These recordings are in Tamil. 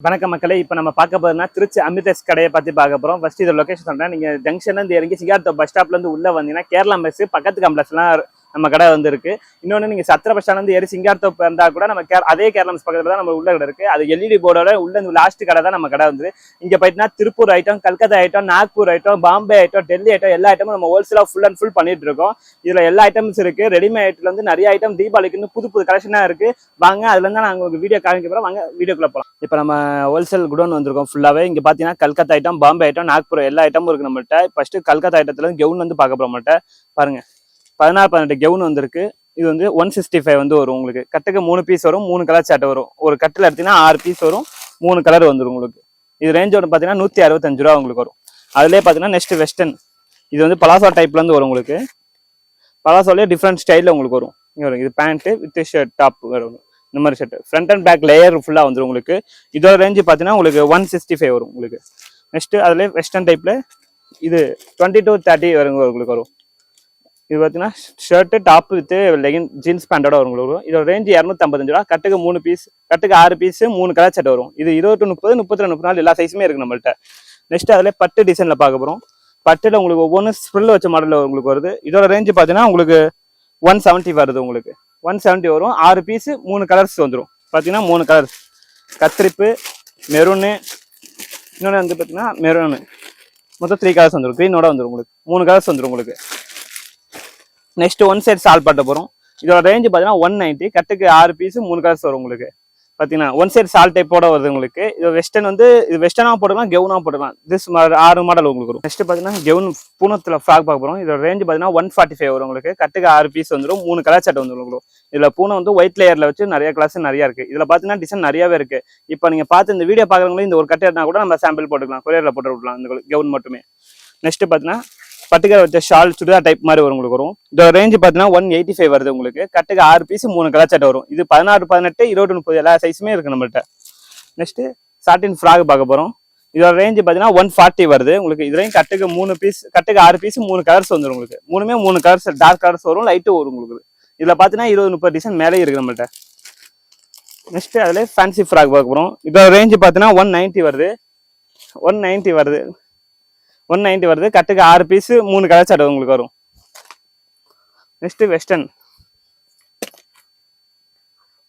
வணக்க மக்களே இப்போ நம்ம பார்க்க போறதுனா திருச்சி அமிர்தஸ் கடையை பத்தி பார்க்க போறோம். ஃபஸ்ட் இது லொகேஷன் சொல்கிறேன் நீங்க ஜங்ஷன்ல இருந்து இறங்கி சிகார்த்தோ பஸ் ஸ்டாப்ல இருந்து உள்ள வந்தீங்கன்னா கேரளா மெஸ் பக்கத்து காம்ப்ளெக்ஸ்லாம் நம்ம கடை வந்து இருக்கு இன்னொன்னு நீங்க சத்திர பஸ் ஸ்டாண்ட்ல ஏறி சிங்கார்த்தோ இருந்தா கூட நம்ம கே- அதே கேரளம்ஸ் மெஸ் பக்கத்துல தான் நம்ம உள்ள கடை இருக்கு. அது எல்இடி போர்டோட உள்ள இந்த லாஸ்ட் கடை தான் நம்ம கடை வந்து இங்க போயிட்டுனா Tiruppur item Calcutta item Nagpur item Bombay item Delhi item எல்லா ஐட்டமும் நம்ம ஹோல்சேலா ஃபுல் அண்ட் ஃபுல் பண்ணிட்டு இருக்கோம். இதுல எல்லா ஐட்டம்ஸ் இருக்கு. ரெடிமேட் ஐட்டம்ல இருந்து நிறைய ஐட்டம் தீபாவளிக்கு புது புது கலெக்ஷனா இருக்கு. வாங்க அதுல இருந்து நான் உங்களுக்கு வீடியோ காமிக்க போறேன். வாங்க வீடியோக்குள்ள போலாம். இப்போ நம்ம ஹோல்சேல் குடோன் வந்திருக்கோம் ஃபுல்லாவே இங்க பாத்தீங்கன்னா கல்கத்தா ஐட்டம் பாம்பே ஐட்டம் நாக்பூர் எல்லா ஐட்டமும் இருக்கு நம்மள்கிட்ட ஃபர்ஸ்ட் கல்கத்தா ஐட்டத்துல கவுன் கெவுன் வந்து பார்க்க போறோம் பாருங்க. பதினாறு பதினெட்டு கெவுன் வந்திருக்கு. இது வந்து ஒன் சிக்ஸ்டி ஃபைவ் வந்து வரும் உங்களுக்கு. கட்டுக்கு மூணு பீஸ் வரும் மூணு கலர் சட்டை வரும். ஒரு கட்டில் எடுத்தீங்கன்னா ஆறு பீஸ் வரும் மூணு கலர் வந்துடும் உங்களுக்கு. இது ரேஞ்சோட பார்த்தீங்கன்னா நூற்றி அறுபத்தஞ்சு ரூபா உங்களுக்கு வரும். அதுலேயே பார்த்தீங்கன்னா நெக்ஸ்ட் வெஸ்டர்ன் இது வந்து பலாசா டைப்லேருந்து வரும் உங்களுக்கு. பலாசாலே டிஃப்ரெண்ட் ஸ்டைலில் உங்களுக்கு வரும். இங்கே வரும் இது பேண்ட்டு வித் ஷர்ட் டாப் வரும் இந்த மாதிரி shirt front and back layer ஃபுல்லாக வந்துடும் உங்களுக்கு. இதோட ரேஞ்சு பார்த்தீங்கன்னா உங்களுக்கு ஒன் சிக்ஸ்டி ஃபைவ் வரும் உங்களுக்கு. நெக்ஸ்ட்டு அதுலேயே வெஸ்டர்ன் டைப்பில் இது டுவெண்ட்டி டூ தேர்ட்டி வரும் உங்களுக்கு வரும். இது பார்த்தீங்கன்னா shirt top with legging jeans பேண்டோட வரும் உங்களுக்கு. வரும் இதோட ரேஞ்ச் இரநூத்தம்பத்தஞ்சு ரூபா. கட்டுக்கு மூணு பீஸ் கட்டுக்கு ஆறு பீஸ் மூணு கலர் சட்டை வரும். இது இருபது முப்பது முப்பத்தி ரெண்டு முப்பது நாள் எல்லா சைஸுமே இருக்கு நம்மள்ட்ட. நெக்ஸ்ட் அதில் பட்டு டிசைனில் பார்க்க போகிறோம் பட்டில் உங்களுக்கு ஒவ்வொன்றும் ஸ்ப்ரில் வச்ச மாடலில் உங்களுக்கு வருது. இதோட ரேஞ்சு பார்த்தீங்கன்னா உங்களுக்கு ஒன் செவன்ட்டி வருது உங்களுக்கு. ஒன் செவன்ட்டி வரும். ஆறு பீஸு மூணு கலர்ஸ் வந்துடும் பார்த்தீங்கன்னா மூணு கலர்ஸ் கத்திரிப்பு மெரூனு இன்னொன்று வந்து பார்த்தீங்கன்னா மெரூனு மொத்தம் த்ரீ கலர்ஸ் வந்துடும் க்ரீனோட வந்துடும் உங்களுக்கு. மூணு கலர்ஸ் வந்துடும் உங்களுக்கு. நெக்ஸ்ட் ஒன் சைட் சால் பண்ண போகிறோம் இதோட ரேஞ்ச் பார்த்தீங்கன்னா ஒன் நைன்ட்டி கட்டுக்கு ஆறு பீஸ் மூணு கலர்ஸ் வரும் உங்களுக்கு. பார்த்தீங்கன்னா ஒன் சைட் சால் டைப்போட வருது உங்களுக்கு. இது வெஸ்டர்ன் வந்து இது வெஸ்டர்னாக போட்டுக்கலாம் கெவுனாக போடலாம். திஸ் ஆறு மாடல் உங்களுக்கு வரும். நெக்ஸ்ட் பார்த்தீங்கன்னா கெவுன் பூனத்தில் ஃப்ராக் பார்க்க போகிறோம் இதோட ரேஞ்ச் பார்த்தீங்கன்னா ஒன் ஃபார்ட்டி ஃபைவ் வரும் உங்களுக்கு. கட்டுக்கு ஆறு பீஸ் வந்துடும் மூணு கலர் சட்டை வந்துடும் உங்களுக்கு இதில் பூனை வந்து ஒயிட் லேயரில் வச்சு நிறைய கலர்ஸ் நிறைய இருக்கு. இதில் பார்த்தீங்கன்னா டிசைன் நிறையவே இருக்கு. இப்போ நீங்கள் பார்த்து இந்த வீடியோ பார்க்குறவங்களும் இந்த ஒரு கட்டை எடுத்தா கூட நம்ம சாம்பிள் போட்டுக்கலாம். கொரியரில் போட்டு விடலாம் இந்த கெவுன் மட்டுமே. நெக்ஸ்ட் பார்த்தீங்கன்னா பட்டுக்கார வச்ச ஷால் சுடிதார் டைப் மாதிரி வரும் உங்களுக்கு வரும். இதோட ரேஞ்ச் பார்த்தீங்கன்னா ஒன் எயிட்டி ஃபைவ் வருது உங்களுக்கு. கட்டுக்கு ஆறு பீஸ் மூணு கலர் சட்டை வரும். இது பதினாறு பதினெட்டு இருபது முப்பது எல்லா சைஸுமே இருக்கு நம்மள்கிட்ட நெக்ஸ்ட் சாட்டின் ஃப்ராக் பார்க்க போகிறோம் இதோட ரேஞ்சு பார்த்தீங்கன்னா ஒன் ஃபார்ட்டி வருது. உங்களுக்கு இதுலையும் கட்டுக்கு மூணு பீஸ் கட்டுக்கு ஆறு பீஸ் மூணு கலர்ஸ் வந்துடும் உங்களுக்கு. மூணுமே மூணு கலர்ஸ் டார்க் கலர்ஸ் வரும் லைட்டும் வரும் உங்களுக்கு. இதில் பார்த்தீங்கன்னா இருபது முப்பது டிசைன் மேலே இருக்கு நம்மள்கிட்ட நெக்ஸ்ட் அதில் ஃபேன்சி ஃப்ராக் பார்க்க போகிறோம் இதோட ரேஞ்சு பார்த்தீங்கன்னா ஒன் நைன்ட்டி வருது. ஒன் நைன்ட்டி வருது. ஒன் நைன்ட்டி வருது. கட்டுக்கு ஆறு பீஸு மூணு கலர் சட்டை உங்களுக்கு வரும். நெக்ஸ்ட் வெஸ்டர்ன்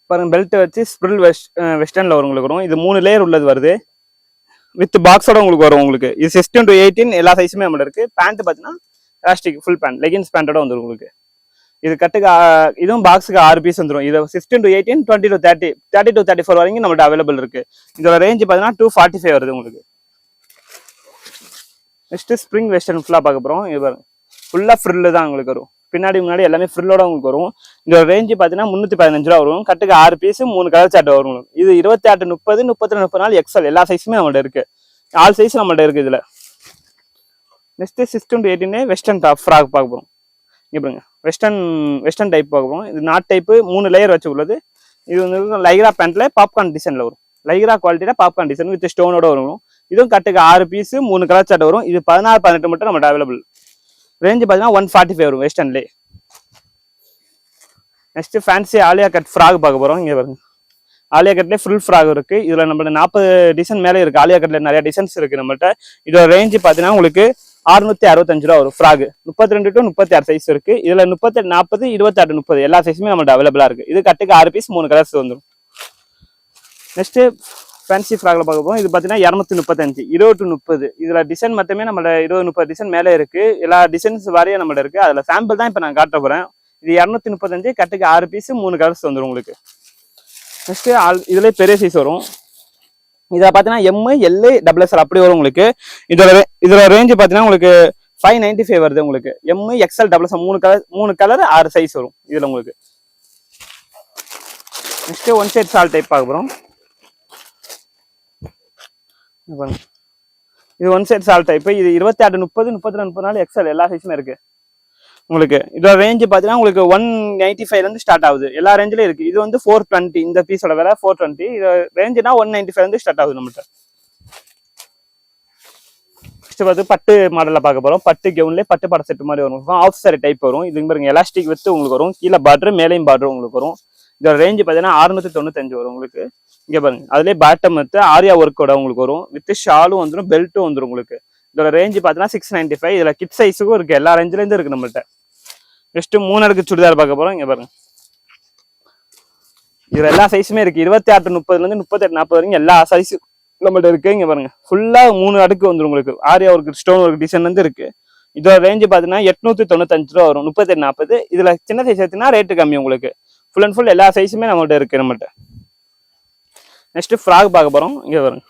பாருங்க பெல்ட் வச்சு ஸ்ப்ரில் வெஸ்ட் வெஸ்டர்னில் வரும் உங்களுக்கு வரும். இது மூணு லேயர் உள்ளது வருது. வித் பாக்ஸோட உங்களுக்கு வரும் உங்களுக்கு. இது சிக்ஸ்டீன் டு எயிட்டீன் எல்லா சைஸுமே நம்மள இருக்கு. பேண்ட் பார்த்தீங்கன்னா எலாஸ்டிக் ஃபுல் பேண்ட் லெகின்ஸ் பேண்டோட வந்துடும் உங்களுக்கு. இது கட்டுக்கு இதுவும் பாக்ஸுக்கு ஆறு பீஸ் வந்துடும் இது sixteen to eighteen twenty to thirty thirty to thirty four வரைக்கும் நம்மள்ட்ட அவைலபிள் இருக்கு. இதோட ரேஞ்ச் பார்த்தீங்கன்னா டூ ஃபார்ட்டி ஃபைவ் வருது உங்களுக்கு. நெக்ஸ்ட் ஸ்ப்ரிங் வெஸ்டர்ன் ஃபுல்லாக பார்க்க போகிறோம் இது பாருங்க. ஃபுல்லாக ஃப்ரில்லு தான் உங்களுக்கு வரும். பின்னாடி முன்னாடி எல்லாமே ஃப்ரில்லோட உங்களுக்கு வரும். இந்த ரேஞ்சு பார்த்தீங்கன்னா முந்நூற்றி பதினஞ்சு ரூபா வரும். கட்டுக்கு ஆறு பீஸ் மூணு கலர் சாட்டு வரும் உங்களுக்கு. இது இருபத்தி ஆட்டு முப்பது முப்பத்தி ரெண்டு முப்பது நாள் எக்ஸல் எல்லா சைஸுமே நம்மள்ட்ட இருக்கு. ஆல் சைஸ் நம்மள்ட்ட இருக்கு இதில். நெக்ஸ்ட் சிக்ஸ்டீன் டு எயிட்டீனே வெஸ்டர்ன் டாப் ஃப்ராக் பார்க்க போகிறோம் இங்கே பாருங்க. வெஸ்டர்ன் வெஸ்டர்ன் டைப் பார்க்க போகிறோம் இது நாட் டைப்பு மூணு லேயர் வச்சு உள்ளது. இது வந்து லைக்ரா பேண்ட்டில் பாப்கார்ன் டிசைனில் வரும். லைக்ரா குவாலிட்டியில் பாப்கார்ன் டிசைன் வித் ஸ்டோனோட வரும். இதுவும் கட்டுக்கு ஆறு பீஸு மூணு கலர் சட்டை வரும். இது பதினாறு பதினெட்டு மட்டும் நம்மகிட்ட அவைலபிள் ரேஞ்சு பார்த்தீங்கன்னா ஒன் ஃபார்ட்டி ஃபைவ் வரும் வெஸ்டர்ன்லே next fancy Alia cut frock பார்க்க போகிறோம் இங்கே பாருங்க. ஆலியா கட்லேயே ஃபுல் ஃப்ராக் இருக்குது இதில் நம்மள்ட்ட நாற்பது டிசைன் மேலே இருக்குது ஆலியா கட்டில் நிறைய டிசைன்ஸ் இருக்குது நம்மள்ட்ட. இதோட ரேஞ்சு பார்த்தீங்கன்னா உங்களுக்கு அறுநூத்தி அறுபத்தஞ்சு ரூபா வரும் ஃப்ராக் முப்பத்தி ரெண்டு டு முப்பத்தி ஆறு சைஸ் இருக்கு. இதுல முப்பத்தி நாற்பது இருபத்தாறு முப்பது எல்லா சைஸுமே நம்மள்ட்ட அவைலபிளா இருக்கு. இது கட்டுக்கு ஆறு பீஸ் மூணு கலர்ஸ் வந்துடும் நெக்ஸ்ட் ஃபேன்சி ஃப்ராக்ல பார்க்க போகும் இது பார்த்தீங்கன்னா இரநூத்தி முப்பத்தஞ்சு இருபது முப்பது. இதில் டிசைன் மட்டுமே நம்மளோட இருபது முப்பது டிசைன் மேலே இருக்குது எல்லா டிசைன்ஸ் வாரியா நம்மள்ட்ட இருக்குது அதில் சாம்பிள் தான் இப்போ நான் காட்ட போகிறேன் இது இரநூத்தி முப்பத்தஞ்சு கட்டுக்கு ஆறு பீஸ் மூணு கலர்ஸ் வந்துடும் உங்களுக்கு. நெக்ஸ்ட்டு ஆல் இதிலே பெரிய சைஸ் வரும். இதில் பார்த்தீங்கன்னா எம்மு எல்லு டபுள் எஸ்எல் அப்படி வரும் உங்களுக்கு. இதோட ரே- இதோட ரேஞ்சு பார்த்தீங்கன்னா உங்களுக்கு ஃபைவ் நைன்டி ஃபைவ் வருது உங்களுக்கு. எம்மு எக்ஸ்எல் டபுள் எஸ்எல் மூணு கலர் மூணு கலர் ஆறு சைஸ் வரும் இதில் உங்களுக்கு. Next one side shawl type பார்க்க போகிறோம் இது ஒன் சைட் சால் டைப்பு இது இருபத்தி ஆறு முப்பது முப்பத்தி ரெண்டு முப்பது நாள் எக்ஸ்எல் எல்லா சைஸுமே இருக்கு. உங்களுக்கு இதோட ரேஞ்சு பார்த்தீங்கன்னா உங்களுக்கு ஒன் நைன்டி ஃபைவ்லேருந்து ஸ்டார்ட் ஆகுது. எல்லா ரேஞ்சிலும் இருக்கு. இது வந்து ஃபோர் டுவெண்ட்டி இந்த பீஸோட விலை ஃபோர் டுவெண்ட்டி இது ரேஞ்சுனா ஒன் நைன்டி ஃபைவ்லேருந்து ஸ்டார்ட் ஆகுது நம்மகிட்ட நெக்ஸ்ட் பார்த்து பட்டு மாடலில் பார்க்க போகிறோம் பட்டு கவுன்லேயே பட்டு பட செட்டு மாதிரி வரும். ஆஃப் சாரி டைப் வரும். இது பாருங்க எலாஸ்டிக் வித்து உங்களுக்கு வரும். கீழே பார்டர் மேலேயும் பார்டர் உங்களுக்கு வரும். இதோட ரேஞ்சு பார்த்தீங்கன்னா அறுநூத்தி தொண்ணூத்தஞ்சு வரும் உங்களுக்கு. இங்க பாருங்க. அதுலயே பாட்டம் வந்து ஆரியா ஒர்க்கோட உங்களுக்கு வரும். வித் ஷாலும் வந்துடும் பெல்ட்டும் வந்துடும் உங்களுக்கு. இதோட ரேஞ்ச் பார்த்தீங்கன்னா சிக்ஸ் நைன்டி ஃபைவ் இதில் கிட் சைஸுக்கும் இருக்கு. எல்லா ரேஞ்சிலேருந்து இருக்குது இருக்கு நம்மள்ட்ட. நெக்ஸ்ட் மூணு அடுக்கு சுடிதார் பார்க்க போறோம். இங்க பாருங்க. இதுல எல்லா சைஸுமே இருக்கு. இருபத்தி ஆறு முப்பதுல இருந்து முப்பத்தெட்டு நாற்பது வரைக்கும் எல்லா சைஸும் நம்மள்ட்ட இருக்கு. இங்க பாருங்க. ஃபுல்லா மூணு அடுக்கு வந்துடும் உங்களுக்கு. ஆரியா ஒர்க் ஸ்டோன் ஒர்க் டிசைன் வந்து இருக்கு. இதோட ரேஞ்சு பார்த்தீங்கன்னா எட்நூத்தி தொண்ணூத்தஞ்சு ரூபா வரும். முப்பத்தெட்டு நாற்பது. இதுல சின்ன சைஸ் எடுத்தீங்கன்னா ரேட்டு கம்மி உங்களுக்கு. ஃபுல் அண்ட் ஃபுல் எல்லா சைஸுமே நம்மள்ட்ட இருக்கு நம்மள்ட்ட. நெக்ஸ்ட்டு ஃப்ராக் பார்க்க போகிறோம் இங்கே பாருங்க.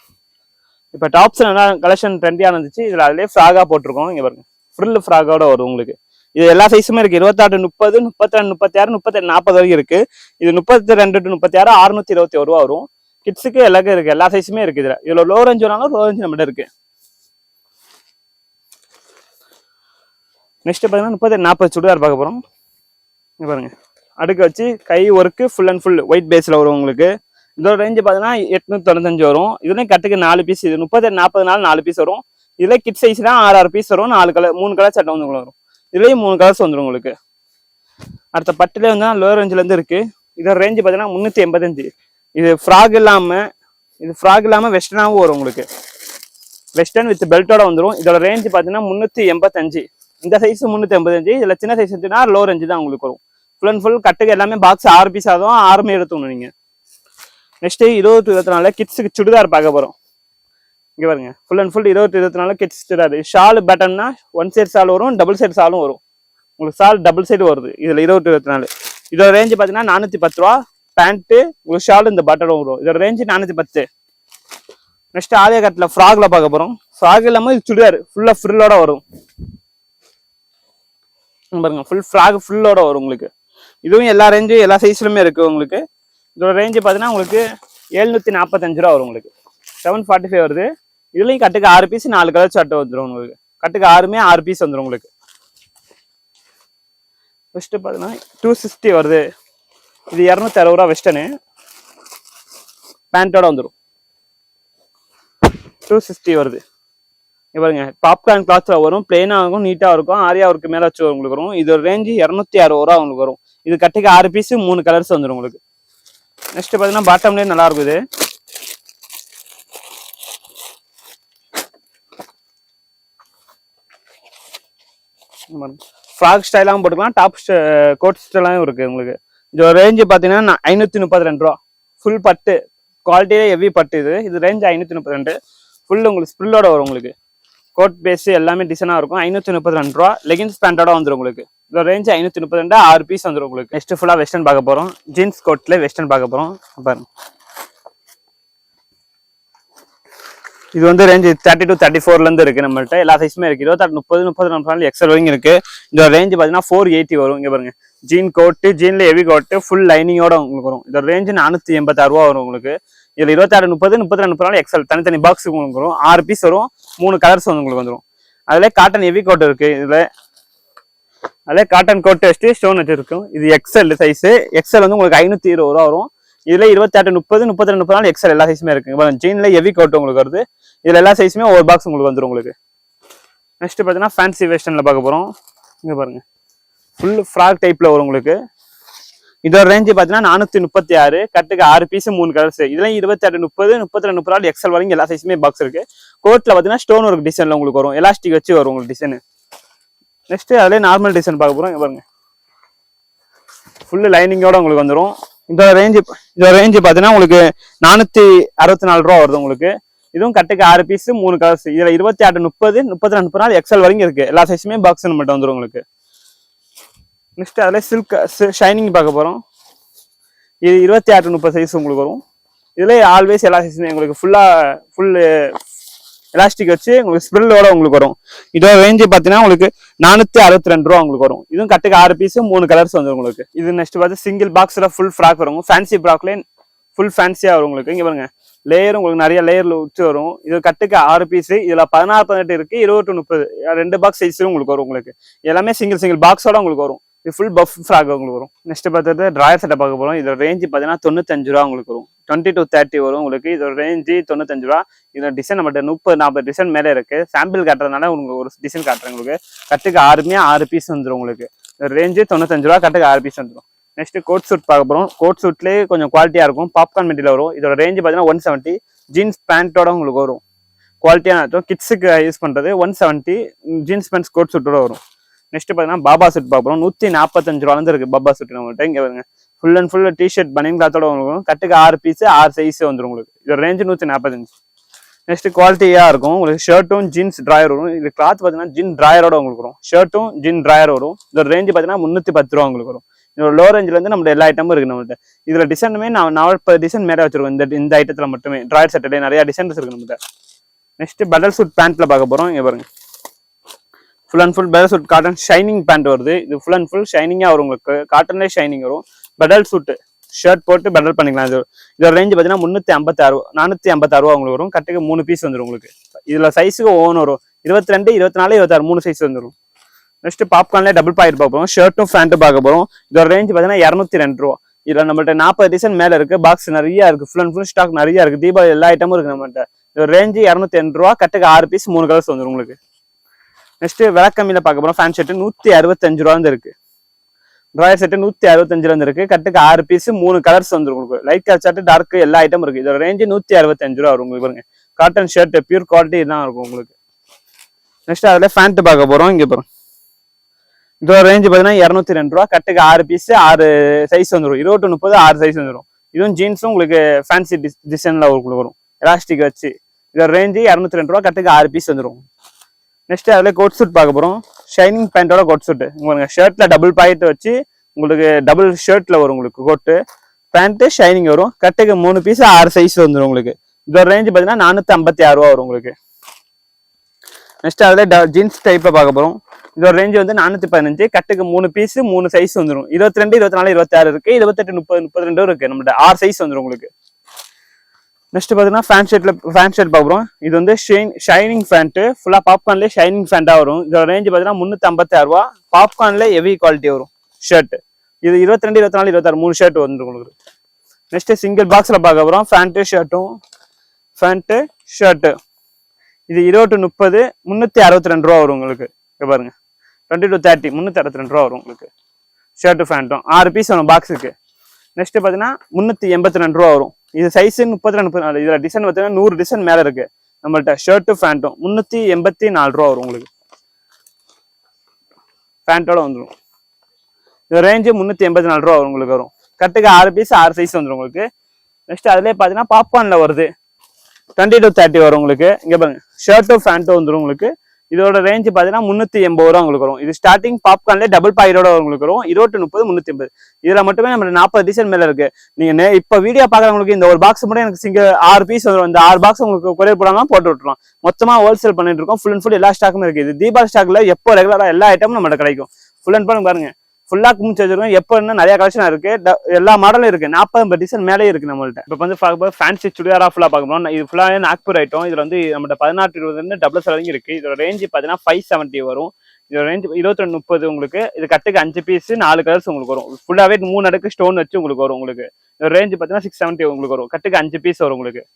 இப்போ டாப்ஸில் என்ன கலெக்ஷன் ட்ரெண்டியாக இருந்துச்சு இதில் அதிலே ஃப்ராகாக போட்டிருக்கோம். இங்கே பாருங்க. ஃப்ரில் ஃப்ராகோட வரும் உங்களுக்கு. இது எல்லா சைஸுமே இருக்குது இருபத்தாறு முப்பது முப்பத்தி ரெண்டு முப்பத்தி ஆறு முப்பத்தி நாற்பது வரைக்கும் இருக்குது இது முப்பத்தி ரெண்டு டு முப்பத்தி ஆறு அறுநூத்தி இருபத்தி ஒரு ரூபா வரும். கிட்ஸுக்கு எல்லாருக்கும் இருக்குது எல்லா சைஸுமே இருக்குது இதில். இதில் லோ ரேஞ்ச் வேணாலும் லோ ரேஞ்ச் நம்மகிட்ட இருக்குது நெக்ஸ்ட் பார்த்தீங்கன்னா முப்பத்தி நாற்பது சுடிதார் பார்க்க போகிறோம் இங்க பாருங்க. அடுக்கு வச்சு கை work full and full white பேஸில் வரும் உங்களுக்கு. இதோட ரேஞ்சு பார்த்தீங்கன்னா எட்நூத்தி தொண்ணூத்தஞ்சு வரும். இதுலேயும் கட்டுக்கு நாலு பீஸ் இது முப்பத்தி நாற்பது நாள் நாலு பீஸ் வரும். இதில் கிட் சைஸ்னா ஆறு ஆறு பீஸ் வரும். நாலு கலர் மூணு கலர் சட்டை வந்து உங்களுக்கு வரும். இதுலேயும் மூணு கலர்ஸ் வந்துடும் உங்களுக்கு. அடுத்த பட்டுல வந்து லோ ரேஞ்சிலேருந்து இருக்குது இருக்கு. இதோட ரேஞ்சு பார்த்தீங்கன்னா முந்நூற்றி எண்பத்தஞ்சு. இது ஃப்ராக் இல்லாமல் இது ஃப்ராக் இல்லாமல் வெஸ்டர்னாகவும் வரும் உங்களுக்கு. வெஸ்டர்ன் வித் பெல்ட்டோட வந்துடும் இதோட ரேஞ்சு பார்த்தீங்கன்னா முந்நூற்றி எண்பத்தஞ்சு. இந்த சைஸ் முந்நூற்றி எண்பத்தஞ்சு. இதில் சின்ன சைஸ் இருந்துச்சுன்னா லோ ரேஞ்சு தான் உங்களுக்கு வரும். ஃபுல் அண்ட் ஃபுல் கட்டுக்கு எல்லாமே பாக்ஸ் ஆறு பீஸ் ஆகும் ஆறுமே எடுத்துக்கணும் நீங்கள் நெக்ஸ்ட் இருபத்தி இருபத்தி நாலு கிட்ஸுக்கு சுடிதார் பார்க்க போறோம். இங்க பாருங்க. ஃபுல் அண்ட் ஃபுல் இருபத்தி இருபத்தி நாலு கிட்ஸ் சுடிதார். ஷால் பட்டன்னா ஒன் சைடு ஷால் வரும் டபுள் சைடு சாலும் வரும். உங்களுக்கு ஷால் டபுள் சைடு வருது. இதுல இருபத்தி இருபத்தி நாலு. இதோட ரேஞ்சு பாத்தீங்கன்னா நானூத்தி பத்து ரூபா. பேண்ட் உங்களுக்கு ஷால் இந்த பட்டனும் வரும். இதோட ரேஞ்சு நானூத்தி பத்து. நெக்ஸ்ட் ஆலியா கட்டில் ஃப்ராக்ல பார்க்க போறோம். ஃப்ராக் இல்லாமல் இது சுடிதார். ஃபுல்லா ஃப்ரில்லோட வரும். பாருங்க. ஃபுல் ஃப்ராக் ஃபுல்லோட வரும் உங்களுக்கு. இதுவும் எல்லா ரேஞ்சும் எல்லா சைஸ்லுமே இருக்கு உங்களுக்கு. இதோட ரேஞ்சு பார்த்தீங்கன்னா உங்களுக்கு எழுநூத்தி நாற்பத்தஞ்சு ரூபா வரும் உங்களுக்கு. செவன் ஃபார்ட்டி ஃபைவ் வருது. இதுலேயும் கட்டுக்கு ஆறு பீஸ் நாலு கலர் சட்டை வந்துடும் உங்களுக்கு. கட்டுக்கு ஆறுமே ஆறு பீஸ் வந்துடும் உங்களுக்கு. ஃபஸ்ட்டு பார்த்தீங்கன்னா டூ சிக்ஸ்டி வருது. இது இரநூத்தி அறுபது ரூபா வெஸ்டர்னு பேண்ட்டோட வந்துடும் டூ சிக்ஸ்டி வருது. இங்க பாருங்க பாப்கார்ன் கிளாத்தில் வரும். பிளெயினாக இருக்கும் நீட்டாக இருக்கும். ஆரியா ஒர்க்கு மேலே வச்சு உங்களுக்கு வரும். இதோட ரேஞ்சு இரநூத்தி அறுபது ரூபா உங்களுக்கு வரும். இது கட்டுக்கு ஆறு பீஸு மூணு கலர்ஸ் வந்துடும் உங்களுக்கு. நெக்ஸ்ட் பார்த்தீங்கன்னா பாட்டம்லேயே நல்லா இருக்குது ஃப்ராக் ஸ்டைலாகவும் போட்டுக்கலாம் டாப் கோட் ஸ்டைலாகவும் இருக்குது உங்களுக்கு. இதோட ரேஞ்சு பார்த்தீங்கன்னா ஐநூற்றி முப்பத்தி ரெண்டு ரூபா. ஃபுல் பட்டு குவாலிட்டியே ஹெவி பட்டு இது. இது ரேஞ்சு ஐநூற்றி முப்பத்தி ரெண்டு. ஃபுல் உங்களுக்கு ஸ்ப்ரில்லோட வரும் உங்களுக்கு. கோட் பேஸு எல்லாமே டிசைனாக இருக்கும். ஐநூற்றி முப்பத்தி ரெண்டு ரூபா. லெகின்ஸ் பேண்டோட வந்துடும் உங்களுக்கு. இதோட ரேஞ்ச் ஐநூற்றி முப்பது ரெண்டு ஆறு பீஸ் வந்துடும் உங்களுக்கு. நெக்ஸ்ட் ஃபுல்லாக வெஸ்டர்ன் பார்க்க போகிறோம் ஜீன்ஸ் கோட்ல வெஸ்டர்ன் பார்க்க போகிறோம் பாருங்க. இது வந்து ரேஞ்ச் தேர்ட்டி டு தேர்ட்டி ஃபோர்லேருந்து இருக்கு நம்மள்ட்ட. எல்லா சைஸுமே இருக்கு. இருபத்தாறு முப்பது முப்பது நாலு எக்ஸல் வரைக்கும் இருக்கு. இதோட ரேஞ்ச் பார்த்தீங்கன்னா ஃபோர் எயிட்டி வரும். இங்க பாருங்க. ஜீன் கோட்டு ஜீன்ல ஹெவி கோட்டு ஃபுல் லைனிங்கோட உங்களுக்கு வரும். இதோட ரேஞ்ச் நானூற்றி எண்பத்தாறு ரூபா வரும் உங்களுக்கு. இதுல இருபத்தாறு முப்பது முப்பத்தி ரெண்டு முப்பது நாலு எக்ஸல் தனித்தனி பாக்ஸ் உங்களுக்கு வரும். ஆறு பீஸ் வரும். மூணு கலர்ஸ் வந்து உங்களுக்கு வந்துடும் அதுல காட்டன் ஹெவி கோட் இருக்கு. இதுல அதே காட்டன் கோட் டெஸ்ட்டு ஸ்டோன் வச்சுருக்கும் இது எக்ஸல் சைஸு எக்ஸல் வந்து உங்களுக்கு ஐநூற்றி இருபது ரூபா வரும். இதில் இருபத்தெட்டு முப்பது முப்பத்தி ரெண்டு முப்பது நாலு எக்ஸல் எல்லா சைஸுமே இருக்குது இப்போ ஜீனில் ஹெவி கோட் உங்களுக்கு வருது. இதில் எல்லா சைஸுமே ஒரு பாக்ஸ் உங்களுக்கு வந்துடும் உங்களுக்கு. நெக்ஸ்ட்டு பார்த்தீங்கன்னா ஃபேன்சி வெஸ்டர்னில் பார்க்க போகிறோம் இங்கே பாருங்கள் ஃபுல் ஃப்ராக் டைப்பில் வரும் உங்களுக்கு. இதோட ரேஞ்சு பார்த்தீங்கன்னா நானூற்றி முப்பத்தி ஆறு. கட்டுக்கு ஆறு பீஸ் மூணு கலர்ஸ் இதெல்லாம் இருபத்தெட்டு முப்பது முப்பத்தி ரெண்டு முப்பது நாள் எக்ஸல் வரைக்கும் எல்லா சைஸுமே பாக்ஸ் இருக்குது கோட்டில் பார்த்தீங்கன்னா ஸ்டோன் ஒர்க் டிசைனில் உங்களுக்கு வரும். எலாஸ்டிக் வச்சு வரும் உங்களுக்கு டிசைனு நெக்ஸ்ட் அதிலே நார்மல் டிசைன் பார்க்க போகிறோம் பாருங்க. ஃபுல்லு லைனிங்கோட உங்களுக்கு வந்துடும் இந்த ரேஞ்சு இந்த ரேஞ்சு பார்த்தீங்கன்னா உங்களுக்கு நானூற்றி அறுபத்தி நாலு ரூபா வருது உங்களுக்கு. இதுவும் கட்டுக்கு ஆறு பீஸ் மூணு கலர்ஸ் இதுல இருபத்தி ஆறு முப்பது முப்பத்தி ரெண்டு முப்பது நாள் எக்ஸல் வரைக்கும் இருக்கு. எல்லா சைஸுமே பாக்ஸ் மட்டும் வந்துடும் உங்களுக்கு. நெக்ஸ்ட் அதில் சில்க் ஷைனிங் பார்க்க போறோம். இது இருபத்தி ஆறு முப்பது சைஸ் உங்களுக்கு வரும். இதுல ஆல்வேஸ் எல்லா சைஸுமே உங்களுக்கு ஃபுல்லா ஃபுல்லு எலாஸ்டிக் வச்சு உங்களுக்கு ஸ்ப்ரில்லோட உங்களுக்கு வரும். இதோட ரேஞ்சு பார்த்தீங்கன்னா உங்களுக்கு நானூற்றி அறுபத்தி ரெண்டு ரூபா உங்களுக்கு வரும். இதுவும் கட்டுக்கு ஆறு பீஸும் மூணு கலர்ஸ் வந்துடும் உங்களுக்கு. இது நெக்ஸ்ட் பார்த்து சிங்கிள் பாக்ஸில் ஃபுல் ஃப்ராக் வரும் ஃபேன்சி ஃப்ராக்லேயே ஃபுல் ஃபேன்சியாக வரும் உங்களுக்கு. இங்கே பாருங்க. லேயர் உங்களுக்கு நிறைய லேயரில் உச்சு வரும். இது கட்டுக்கு ஆறு பீஸ் இதில் பதினாறு பதினெட்டு இருக்கு. இருபத்தி முப்பது. ரெண்டு பாக்ஸ் சைஸும் உங்களுக்கு வரும் உங்களுக்கு. எல்லாமே சிங்கிள் சிங்கிள் பாக்ஸோட உங்களுக்கு வரும். இது ஃபுல் பஃப் ஃப்ராக் உங்களுக்கு வரும். நெக்ஸ்ட் பார்த்தது ட்ராயர் செட்டை பார்க்க போகிறோம் இதோட ரேஞ்சு பார்த்தீங்கன்னா தொண்ணூத்தஞ்சு ரூபா உங்களுக்கு வரும். டுவெண்ட்டி டு தேர்ட்டி வரும் உங்களுக்கு. இதோட ரேஞ்சு தொண்ணூத்தஞ்சு ரூபா. இதோட டிசைன் நம்மகிட்ட முப்பது நாற்பது டிசைன் மேலே இருக்குது சாம்பிள் காட்டுறதுனால உங்களுக்கு ஒரு டிசைன் காட்டுறேன் உங்களுக்கு. கட்டுக்கு ஆறுமே ஆறு பீஸ் வந்துடும் உங்களுக்கு. ரேஞ்சு தொண்ணூத்தஞ்சு ரூபா கட்டுக்கு ஆறு பீஸ் வந்துடும் நெக்ஸ்ட் கோட் சூட் பார்க்க போகிறோம் கோட் சூட்லேயே கொஞ்சம் குவாலிட்டியாக இருக்கும். பாப்கார்ன் மெட்டீரியல் வரும். இதோட ரேஞ்சு பார்த்தீங்கன்னா ஒன் செவன்ட்டி ஜீன்ஸ் பேண்ட்டோட உங்களுக்கு வரும். குவாலிட்டியான இருக்கும் கிட்ஸுக்கு யூஸ் பண்ணுறது one seventy jeans pants coat சூட்டோட வரும். நெக்ஸ்ட் பார்த்தீங்கன்னா பாபா சூட் பார்க்குறோம் நூற்றி நாற்பத்தஞ்சு ரூபாலேருந்து இருக்குது பாபா சூட் நம்மள்கிட்ட இங்கே வருங்க ஃபுல் அண்ட் ஃபுல் டிஷர்ட் பனியன் கிளாத்தோட உங்களுக்கு கட்டுக்கு ஆறு பீஸ் ஆறு சைஸு வந்துடும் உங்களுக்கு. இதோட ரேஞ்சு நூற்றி நாற்பத்தஞ்சு நெக்ஸ்ட் குவாலிட்டியாக இருக்கும். உங்களுக்கு ஷர்ட்டும் ஜீன்ஸ் ட்ராயர் வரும். இது கிளாத் பார்த்தீங்கன்னா ஜின் ட்ராயரோட உங்களுக்கு வரும். ஷர்ட்டும் ஜின் ட்ராயர் வரும். இதோட ரேஞ்சு பார்த்தீங்கன்னா முந்நூற்றி பத்து ரூபா உங்களுக்கு வரும். இதோட லோ ரேஞ்சில் இருந்து எல்லா ஐட்டமும் இருக்குது நம்மள்ட்ட. இதில் டிசைனுமே நான் நாற்பது டிசைன் மேலே வச்சிருக்கோம். இந்த இந்த ஐட்டத்தில் மட்டுமே. ட்ராயர் செட்டே நிறையா டிசைன்ஸ் இருக்குது நம்மகிட்ட நெக்ஸ்ட் பட்டல் சூட் பேண்ட்ல பார்க்க போறோம். இங்கே பாருங்க. Full and full pedal suit cotton shining pant வருது. இது ஃபுல் அண்ட் ஃபுல் ஷைனிங்காக வரும் உங்களுக்கு. காட்டன்லேயே ஷைனிங் வரும். பெடல் சூட்டு ஷர்ட் போட்டு பெடல் பண்ணிக்கலாம். இது இதோட ரேஞ்ச் பார்த்தீங்கன்னா முந்நூற்றி ஐம்பத்தாறு நானூற்றி ஐம்பத்தாறு ரூபா உங்களுக்கு வரும். கட்டுக்கு மூணு பீஸ் வந்துடும் உங்களுக்கு. இதில் சைஸுக்கு ஒவ்வொன்று வரும். இருபத்தி ரெண்டு இருபத்தி நாலு இருபத்தாறு மூணு சைஸ் வந்துடும் நெக்ஸ்ட் பாப்கார்ன்லேயே டபுள் பாக்கெட் பார்க்க போகிறோம் ஷர்ட்டும் ஃபேண்ட்டும் பார்க்க போகிறோம் இதோட ரேஞ்ச் பார்த்தீங்கன்னா இரநூத்தி ரெண்டு ரூபா. இதில் நம்மள்ட்ட நாற்பது டிசைன் மேலே இருக்குது பாக்ஸ் நிறையா இருக்குது ஃபுல் அண்ட் ஃபுல் ஸ்டாக் நிறையா இருக்குது தீபாவளி எல்லா ஐட்டமும் இருக்குது நம்மள்ட்ட. இதோட ரேஞ்சு இரநூத்தி ரெண்டு ரூபா. கட்டுக்கு ஆறு பீஸ் மூணு கலர்ஸ் வந்துடும் உங்களுக்கு. நெக்ஸ்ட் விளக்கம்மியில் பார்க்க போகிறோம் ஃபேன் ஷர்ட் நூற்றி அறுபத்தஞ்சு ரூபா வந்து இருக்குது ட்ராயர் செட்டு நூத்தி அறுபத்தஞ்சுல வந்துருக்கு இருக்கு. கட்டுக்கு ஆறு பீஸ் மூணு கலர்ஸ் வந்துரும் உங்களுக்கு லைட் கலர் ஷர்ட் டார்க் எல்லா ஐட்டம் இருக்கு. இதோட ரேஞ்சு நூத்தி அறுபத்தஞ்சு ரூபா வரும். உங்களுக்கு பாருங்க. காட்டன் ஷர்ட் பியூர் குவாலிட்டி தான் இருக்கும் உங்களுக்கு. நெக்ஸ்ட் அதுல ஃபேண்ட் பார்க்க போறோம். இங்க போறோம் இதோட ரேஞ்சு பார்த்தீங்கன்னா இரநூத்தி ரெண்டு ரூபா. கட்டுக்கு ஆறு பீஸ் ஆறு சைஸ் வந்துடும் இருபத்தி முப்பது ஆறு சைஸ் வந்துடும் இதுவும் ஜீன்ஸும் உங்களுக்கு ஃபேன்சி டிசைன்ல உங்களுக்கு வரும். எலாஸ்டிக் வச்சு. இதோட ரேஞ்சு இரநூத்தி ரெண்டு ரூபா. கட்டுக்கு ஆறு பீஸ் வந்துடும் நெக்ஸ்ட் அதில் கோட் சூட் பார்க்க போகிறோம் ஷைனிங் பேண்ட்டோட கோட் சூட் உங்களுக்கு ஷர்ட்டில் டபுள் பாக்கெட் வச்சு உங்களுக்கு டபுள் ஷர்ட்டில் வரும் உங்களுக்கு கோட்டு பேண்ட்டு ஷைனிங் வரும். கட்டுக்கு மூணு பீஸ் ஆறு சைஸ் வந்துடும் உங்களுக்கு. இதோட ரேஞ்சு பார்த்தீங்கன்னா நானூற்றி ஐம்பத்தி ஆறு ரூபா வரும் உங்களுக்கு. நெக்ஸ்ட் அதில் ஜீன்ஸ் டைப்பில் பார்க்க போகிறோம் இதோட ரேஞ்ச் வந்து நானூற்றி பதினஞ்சு கட்டுக்கு மூணு பீஸ் மூணு சைஸ் வந்துடும் இருபத்தி ரெண்டு இருபத்தி நாலு இருபத்தி ஆறு இருபத்தெட்டு முப்பது முப்பத்தி ரெண்டும் இருக்குது நம்மள்ட்ட ஆறு சைஸ் வந்துடும் உங்களுக்கு. நெக்ஸ்ட் பார்த்தீங்கன்னா ஃபேன் ஷர்ட்ல ஃபேன் ஷர்ட் பார்க்குறோம் இது வந்து ஷைன் ஷைனிங் ஃபேண்ட்டு ஃபுல்லாக பாப்கார்ன்லேயே ஷைனிங் ஃபேண்டாக வரும். இதோட ரேஞ்ச் பார்த்தீங்கன்னா முந்நூற்றி ஐம்பத்தாறு ரூபா. பாப்கார்ன்லேயே ஹெவி குவாலிட்டி வரும் ஷர்ட் இது இருபத்தி ரெண்டு இருபத்தி நாலு இருபத்தாறு மூணு ஷர்ட் வந்து உங்களுக்கு. நெக்ஸ்ட் சிங்கிள் பாக்ஸில் பார்க்க போகிறோம் ஃபேண்ட்டு ஷர்ட்டும் ஃபேண்ட்டு ஷர்ட்டு இது இருபது முப்பது முந்நூற்றி அறுபத்தி ரெண்டு ரூபா வரும் உங்களுக்கு. பாருங்க. டுவெண்ட்டி டு தேர்ட்டி முந்நூற்றி அறுபத்தி ரெண்டு ரூபா வரும் உங்களுக்கு. ஷர்ட்டு ஃபேண்ட்டும் ஆறு பீஸ் வரும் பாக்ஸுக்கு நெக்ஸ்ட் பார்த்தீங்கன்னா முந்நூற்றி எண்பத்தி ரெண்டு ரூபா வரும். இது சைஸு முப்பத்தி ரெண்டு முப்பத்தி நாலு. இதில் டிசைன் பார்த்தீங்கன்னா நூறு டிசைன் மேலே இருக்கு. நம்மள்ட்ட ஷர்ட்டு ஃபேண்ட்டும் முந்நூற்றி எண்பத்தி நாலு ரூபா வரும் உங்களுக்கு. ஃபேண்ட்டோட வந்துடும் இது ரேஞ்சு முந்நூற்றி எண்பத்தி நாலு ரூபா வரும் உங்களுக்கு வரும். கட்டுக்கு ஆறு பீஸ் ஆறு சைஸ் வந்துடும் உங்களுக்கு. நெக்ஸ்ட் அதுலேயே பார்த்தீங்கன்னா பாப்கார்னில் வருது. டுவெண்ட்டி டு தேர்ட்டி வரும் உங்களுக்கு. இங்கே பாருங்க. ஷர்ட்டும் ஃபேண்ட்டும் வந்துடும் உங்களுக்கு. இதோட ரேஞ்ச் பார்த்தீங்கன்னா முந்நூற்றி எண்பது ரூபா உங்களுக்கு வரும். இது ஸ்டார்டிங் பாப்கார்ன்லேயே டபுள் பாயிரோட உங்களுக்கு வரும். இருபத்தி முப்பது முந்நூற்றி எண்பது. இதில் மட்டுமே நம்ம நாற்பது டிசைன் மேலே இருக்கு. நீங்கள் இப்போ வீடியோ பார்க்குறவங்களுக்கு இந்த ஒரு பாக்ஸ் மட்டும் எனக்கு சிங்கிள் ஆறு பீஸ் வந்துடும் இந்த ஆறு பாக்ஸ் உங்களுக்கு கொரியர் போடாமல் போட்டு விட்டுருவோம் மொத்தமாக ஹோல்சேல் பண்ணிட்டு இருக்கோம். ஃபுல் அண்ட் ஃபுல் எல்லா ஸ்டாக்குமே இருக்குது இது தீபாவளி ஸ்டாக்கில் எப்போ ரெகுலராக எல்லா ஐட்டமும் நம்மகிட்ட கிடைக்கும். ஃபுல் அண்ட் ஃபுல் பாருங்க. ஃபுல்லாக குமிச்சு வச்சிருக்கோம். எப்போ என்ன நிறைய கலெக்ஷன் இருக்கு. ட- எல்லா மாடலும் இருக்கு. நாற்பது டிசைன் மேலே இருக்கு நம்மள்ட்ட. இப்போ வந்து பார்க்கும்போது ஃபேன்சி சுடிதாரா ஃபுல்லாக பார்க்கணும் இது ஃபுல்லாக நாக்பூர் ஐட்டம் இதில் வந்து நம்மகிட்ட பதினாறு இருபதுலேருந்து டபுள் செலவு இருக்கு. இதோட ரேஞ்சு பார்த்தீங்கன்னா ஃபைவ் செவன்ட்டி வரும். இதோட ரேஞ்ச் இருபத்தி ரெண்டு முப்பது உங்களுக்கு இது கட்டுக்கு அஞ்சு பீஸ் நாலு கலர்ஸ் உங்களுக்கு வரும். ஃபுல்லாகவே மூணு அடுக்கு ஸ்டோன் வச்சு உங்களுக்கு வரும் உங்களுக்கு. இதோட ரேஞ்ச் பார்த்தீங்கன்னா சிக்ஸ் செவன்ட்டி உங்களுக்கு வரும். கட்டுக்கு அஞ்சு பீஸ் வரும் உங்களுக்கு.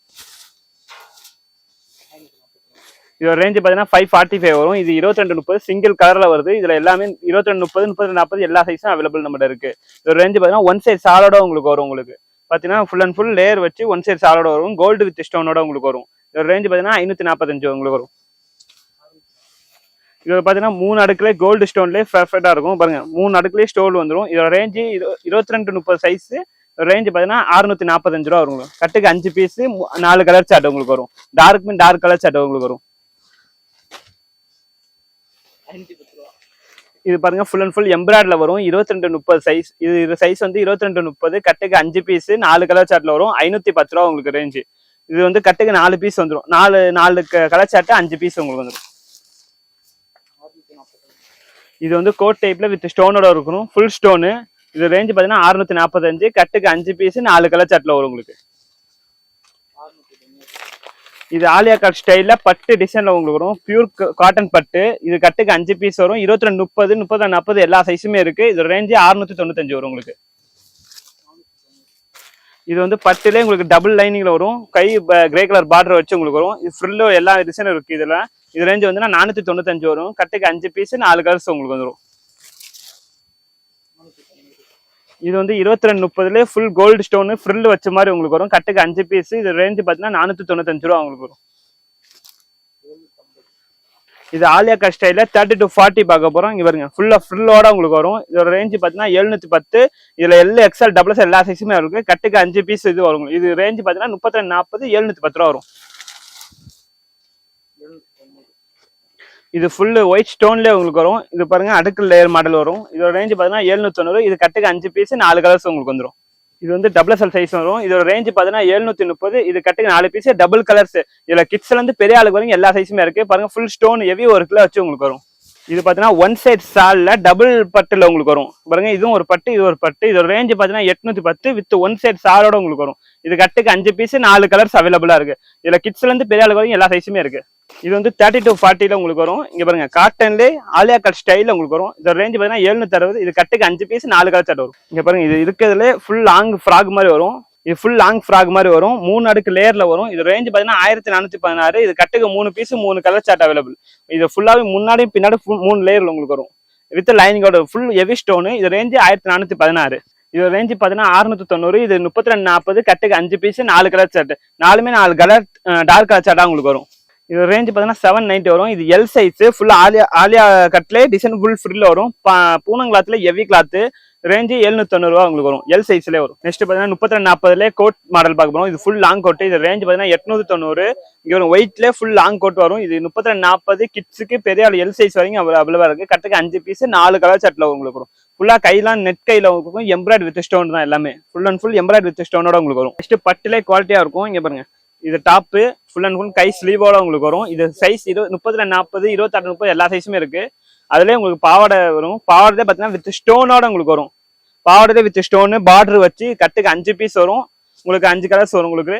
இதோட ரேஞ்ச் பார்த்தீங்கன்னா ஃபைவ் ஃபார்ட்டி ஃபைவ் வரும். இது இருபத்தி ரெண்டு முப்பது சிங்கிள் கலரில் வருது. இதில் எல்லாமே இருபத்தி ரெண்டு முப்பது முப்பது நாற்பது எல்லா சைஸும் அவைலபிள் நம்மகிட்ட இருக்கு. இதோட ரேஞ்ச் பார்த்தீங்கன்னா ஒன் சைட் சாலோட உங்களுக்கு வரும் உங்களுக்கு. பார்த்தீங்கன்னா ஃபுல் அண்ட் ஃபுல் லேயர் வச்சு ஒன் சைட் சாலோட வரும். கோல்டு வித் ஸ்டோனோட உங்களுக்கு வரும். இதோட ரேஞ்ச் பார்த்தீங்கன்னா ஐநூற்றி நாற்பத்தஞ்சு உங்களுக்கு வரும். இது பார்த்தீங்கன்னா மூணு அடுக்குல கோல்டு ஸ்டோன்லேயே பெர்ஃபெக்டாக இருக்கும். பாருங்க மூணு அடுக்குலேயே ஸ்டோன் வந்துடும் இதோட ரேஞ்சு இருபத்தி ரெண்டு முப்பது சைஸ் ரேஞ்சு பார்த்தீங்கன்னா அறுநூத்தி நாற்பத்தஞ்சு ரூபா வரும் கட்டுக்கு அஞ்சு பீஸ் நாலு கலர் சாட் உங்களுக்கு வரும். டார்க் மீன் டார்க் கலர் சாட் உங்களுக்கு வரும். இது பாருங்க ஃபுல் அண்ட் ஃபுல் எம்ப்ராய்டில் வரும். இருபத்தி ரெண்டு முப்பது சைஸ் இது இது சைஸ் வந்து இருபத்தி ரெண்டு முப்பது கட்டுக்கு அஞ்சு பீஸ் நாலு கலர் சாட்டில் வரும். ஐநூற்றி பத்து ரூபா உங்களுக்கு ரேஞ்சு இது வந்து கட்டுக்கு நாலு பீஸ் வந்துடும் நாலு நாலு கலர் சாட்டு அஞ்சு பீஸ் உங்களுக்கு வந்துடும் இது வந்து கோட் டைப்பில் வித் ஸ்டோனோட இருக்கணும். ஃபுல் ஸ்டோனு இது ரேஞ்சு பார்த்தீங்கன்னா அறுநூத்தி நாற்பத்தஞ்சு கட்டுக்கு அஞ்சு பீஸ் நாலு கலர் சாட்டில் வரும் உங்களுக்கு. இது ஆலியா கட் ஸ்டைலில் பட்டு டிசைன்ல உங்களுக்கு வரும். பியூர் காட்டன் பட்டு. இது கட்டுக்கு அஞ்சு பீஸ் வரும். இருபத்தி ரெண்டு முப்பது முப்பது நாற்பது எல்லா சைஸுமே இருக்கு. இது ரேஞ்சு அறுநூத்தி தொண்ணூத்தஞ்சு வரும் உங்களுக்கு. இது வந்து பட்டுலே உங்களுக்கு டபுள் லைனிங்ல வரும். கை கிரே கலர் பார்டர் வச்சு உங்களுக்கு வரும். இது ஃபுல்லு எல்லா டிசைனும் இருக்கு இதுல. இது ரேஞ்ச் வந்து நானூத்தி தொண்ணூத்தஞ்சு வரும். கட்டுக்கு அஞ்சு பீஸ் நாலு கலர்ஸ் உங்களுக்கு வந்துடும் இது வந்து இருபத்தி ரெண்டு முப்பதுல ஃபுல் கோல்டு ஸ்டோனு ஃப்ரில் வச்ச மாதிரி உங்களுக்கு வரும். கட்டுக்கு அஞ்சு பீஸ் இது ரேஞ்சு பார்த்தீங்கன்னா நானூற்றி தொண்ணூத்தஞ்சு ரூபா உங்களுக்கு வரும். இது Alia cut thirty to forty பார்க்க போறோம். இங்க வருங்க ஃபுல்லா ஃப்ரில்லோட உங்களுக்கு வரும். இதோட ரேஞ்சு பார்த்தீங்கன்னா எழுநூற்றி பத்து. இதுல எல்லா எக்ஸ்எல் டபுள் எல்லா சைஸுமே இருக்கு. கட்டுக்கு அஞ்சு பீஸ் இது வரும். இது ரேஞ்சு பார்த்தீங்கன்னா முப்பத்தி ரெண்டு நாற்பது எழுநூத்தி பத்து ரூபா வரும். இது ஃபுல்லு ஒயிட் ஸ்டோன்லேயே உங்களுக்கு வரும். இது பாருங்க அடுக்கு லேயர் மாடல் வரும். இதோட ரேஞ்சு பார்த்தீங்கன்னா எழுநூத்தி தொண்ணூறு இது கட்டுக்கு அஞ்சு பீஸ் நாலு கலர்ஸ் உங்களுக்கு வந்துடும் இது வந்து டபுள் எஸ்எல் சைஸ் வரும். இதோட ரேஞ்சு பார்த்தீங்கன்னா எழுநூத்தி முப்பது. இது கட்டுக்கு நாலு பீஸ் டபுள் கலர்ஸ் இதில் கிட்ஸ்லேருந்து பெரிய ஆளுக்கு வரைக்கும் எல்லா சைஸுமே இருக்குது பாருங்கள் ஃபுல் ஸ்டோன் ஹெவி கிலோ வச்சு உங்களுக்கு வரும். இது பார்த்தீங்கன்னா ஒன் சைட் சாலில் டபுள் பட்டில் உங்களுக்கு வரும். பாருங்க இதுவும் ஒரு பட்டு இது ஒரு பட்டு. இதோட ரேஞ்சு பார்த்தீங்கன்னா எட்நூத்தி பத்து வித் ஒன் சைட் சாலோட உங்களுக்கு வரும். இது கட்டுக்கு அஞ்சு பீஸ் நாலு கலர்ஸ் அவைலபிளாக இருக்கு. இதில் கிட்ஸ்லேருந்து பெரிய ஆளுக்கு வரைக்கும் எல்லா சைஸுமே இருக்கு. இது வந்து தேர்ட்டி டு ஃபார்ட்டியில் உங்களுக்கு வரும். இங்கே பாருங்க காட்டன்லே ஆலியா கட் ஸ்டைலில் உங்களுக்கு வரும். இதோட ரேஞ்ச் பார்த்தீங்கன்னா எழுநூத்தி அறுபது. இது கட்டுக்கு அஞ்சு பீஸ் நாலு கலர் சட்டை வரும். இங்கே பாருங்க இது இருக்கிறதுல ஃபுல் லாங் ஃப்ராக் மாதிரி வரும். இது ஃபுல் லாங் ஃப்ராக் மாதிரி வரும். மூணு அடுக்கு லேயரில் வரும். இது ரேஞ்ச் பார்த்தீங்கன்னா ஆயிரத்தி நானூத்தி பதினாறு. இது கட்டுக்கு மூணு பீஸ் மூணு கலர் சார்ட் அவைலபிள் இது ஃபுல்லாவே முன்னாடியும் பின்னாடி ஃபுல் மூணு லேயரில் உங்களுக்கு வரும். வித் லைனிங்கோட ஃபுல் ஹெவி ஸ்டோனு இது ரேஞ்சு ஆயிரத்தி நானூத்தி பதினாறு. இது ரேஞ்சு பார்த்தீங்கன்னா அறுநூத்தி தொண்ணூறு. இது முப்பத்தி ரெண்டு நாற்பது கட்டுக்கு அஞ்சு பீஸ் நாலு கலர் சார்ட் நாலுமே நாலு கலர் டார்க் கலர் சார்ட்டா உங்களுக்கு வரும். இது ரேஞ்ச் பார்த்தீங்கன்னா செவன் நைன்ட்டி வரும். இது எல் சைஸ் ஃபுல்லாக ஆலியா ஆலியா கட்லே டிசைன் ஃபுல் ஃப்ரில் வரும். பூனம் கிளாத்தில் எவி கிளாத்து ரேஞ்சு எழுநூத்தொண்ணூறுவா ரூபா உங்களுக்கு வரும். எல் சைஸ்லேயே வரும். நெக்ஸ்ட் பார்த்தீங்கன்னா முப்பத்தி ரெண்டு கோட் மாடல் பார்க்க போகிறோம் இது ஃபுல் லாங் கோட் இது ரேஞ்ச் பார்த்தீங்கன்னா எட்நூத்தி தொண்ணூறு இங்கே வரும் ஒயிட்ல ஃபுல் லாங் கோட் வரும். இது முப்பத்தி ரெண்டு நாற்பது கிட்ஸுக்கு பெரிய ஆள் எல் சைஸ் வரைக்கும் அவைலபிளா இருக்கு. கட்டுக்கு அஞ்சு பீஸ் நாலு கலர் சட்டில் உங்களுக்கு வரும். ஃபுல்லாக கையெல்லாம் நெட் கையில் உங்களுக்கு எம்ப்ராய்ட் வித் ஸ்டோன் தான் எல்லாமே. Full and full embroidered with ஸ்டோனோட உங்களுக்கு வரும். நெக்ஸ்ட் பட்டிலே குவாலிட்டியாக இருக்கும். இங்கே பாருங்க. இது டாப்பு ஃபுல் அண்ட் ஃபுல் கை ஸ்லீவோட உங்களுக்கு வரும். இது சைஸ் இரு முப்பதுல நாற்பது இருபத்தாறு முப்பது எல்லா சைஸுமே இருக்கு. அதுலேயே உங்களுக்கு பாவாடை வரும். பாவாடை பார்த்தீங்கன்னா வித் ஸ்டோனோட உங்களுக்கு வரும். பாவாடை வித் ஸ்டோனு பார்டர் வச்சு கட்டுக்கு அஞ்சு பீஸ் வரும். உங்களுக்கு அஞ்சு கலர்ஸ் வரும் உங்களுக்கு.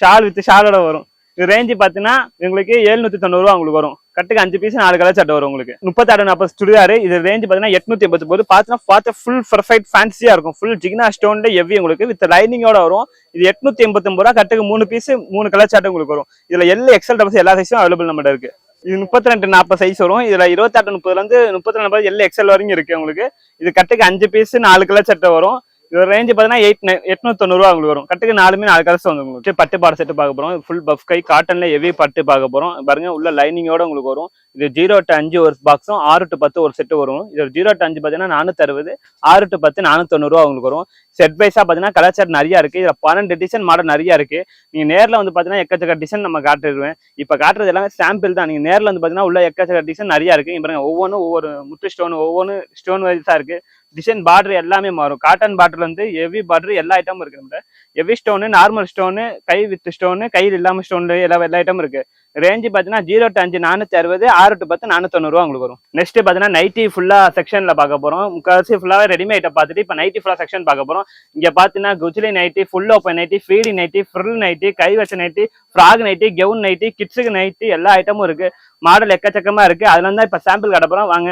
ஷால் வித் ஷாலோட வரும். இது ரேஞ்சு பார்த்தீங்கன்னா உங்களுக்கு எழுநூத்தி தொண்ணூறுவா உங்களுக்கு வரும். கட்டுக்கு அஞ்சு பீஸ் நாலு கலர் சட்டை வரும் உங்களுக்கு. முப்பத்தாறு நாற்பது சுடிதார் இது ரேஞ்ச் பார்த்தீங்கன்னா எட்நூத்தி எண்பத்தி போது பார்த்தீங்கன்னா பார்த்து ஃபுல் பர்ஃபெக்ட் ஃபேன்சியா இருக்கும். ஃபுல் ஜிக்னா ஸ்டோன்ல எவ்வி உங்களுக்கு வித் லைனிங்கோட வரும். இது எட்நூத்தி எண்பத்தி ரூபா கட்டுக்கு மூணு பீஸ் மூணு கலர் சட்டை உங்களுக்கு வரும். இதுல எல் எக்ஸல் டபுள்ஸ் எல்லா சைஸும் அவைலபிள் நம்மகிட்ட இருக்கு. இது முப்பத்தி ரெண்டு நாற்பது சைஸ் வரும். இதுல இருபத்தாட்டு முப்பதுல இருந்து முப்பத்தி ரெண்டு எல் எக்ஸல் வரைக்கும் இருக்கு உங்களுக்கு. இது கட்டுக்கு அஞ்சு பீஸ் நாலு கலர் சட்டை வரும். இது ரேஞ்ச் பார்த்தீங்கன்னா எயிட் எட்நூத்தி தொண்ணூறுவா உங்களுக்கு வரும். கட்டுக்கு நாலுமே நாலு கலசம் வந்து உங்களுக்கு. பட்டு பாட செட்டு பார்க்க போறோம். ஃபுல் பஃப் கை காட்டன்ல ஹெவி பட்டு பார்க்க போறோம். பாருங்க உள்ள லைனிங்கோட உங்களுக்கு வரும். இது ஜீரோ டு அஞ்சு ஒரு பாக்ஸும் ஆறு டு பத்து ஒரு செட்டு வரும். இது ஜீரோ டு அஞ்சு பார்த்தீங்கன்னா நானூத்தி அறுபது ஆறு டு பத்து நானூத்தி உங்களுக்கு வரும். செட் வைஸா பார்த்தீங்கன்னா கலர் செட் நிறைய இருக்கு. இதுல பன்னெண்டு டிசைன் மாடல் நிறைய இருக்கு. நீங்க நேரில் வந்து பார்த்தீங்கன்னா எக்கச்சக்க டிசைன் நம்ம காட்டுருவேன் இப்போ காட்டுறது எல்லாமே சாம்பிள் தான். நீங்க நேரில் வந்து பார்த்தீங்கன்னா உள்ள எக்கச்சக்க டிசைன் நிறைய இருக்கு. பாருங்க ஒவ்வொன்றும் ஒவ்வொரு முத்து ஸ்டோன் ஒவ்வொன்று ஸ்டோன் வைஸா இருக்கு. டிசைன் பார்டர் எல்லாமே மாறும். காட்டன் பார்டர்ல வந்து ஹெவி பார்டர் எல்லா ஐட்டமும் இருக்கு நம்ம ஹெவி ஸ்டோனு நார்மல் ஸ்டோனு கை வித் ஸ்டோனு கையில் இல்லாம ஸ்டோன்ல எல்லா எல்லா ஐட்டமும் இருக்கு. ரேஞ்சு பார்த்தீங்கன்னா ஜீரோ டு அஞ்சு நானூத்தி அறுபது ஆறு டு பத்து நானூத்தி உங்களுக்கு வரும். நெக்ஸ்ட் பாத்தீங்கன்னா நைட்டி ஃபுல்லா செக்ஷன்ல பார்க்க போறோம். முக்கால்வாசி ஃபுல்லாவே ரெடிமேட்டை பார்த்துட்டு இப்ப நைட்டி ஃபுல்லா செக்ஷன் பார்க்க போறோம். இங்க பாத்தீங்கன்னா குஜ்லி நைட்டி ஃபுல் ஓப்பன் நைட்டி ஃப்ரீடி நைட்டி ஃப்ரில் நைட்டி கை வச்ச nighty frock nighty gown nighty கிட்ஸுக்கு நைட்டி எல்லா ஐட்டமும் இருக்கு. மாடல் எக்கச்சக்கமா இருக்கு. அதுல இருந்தா இப்ப சாம்பிள் காட்ட வாங்க.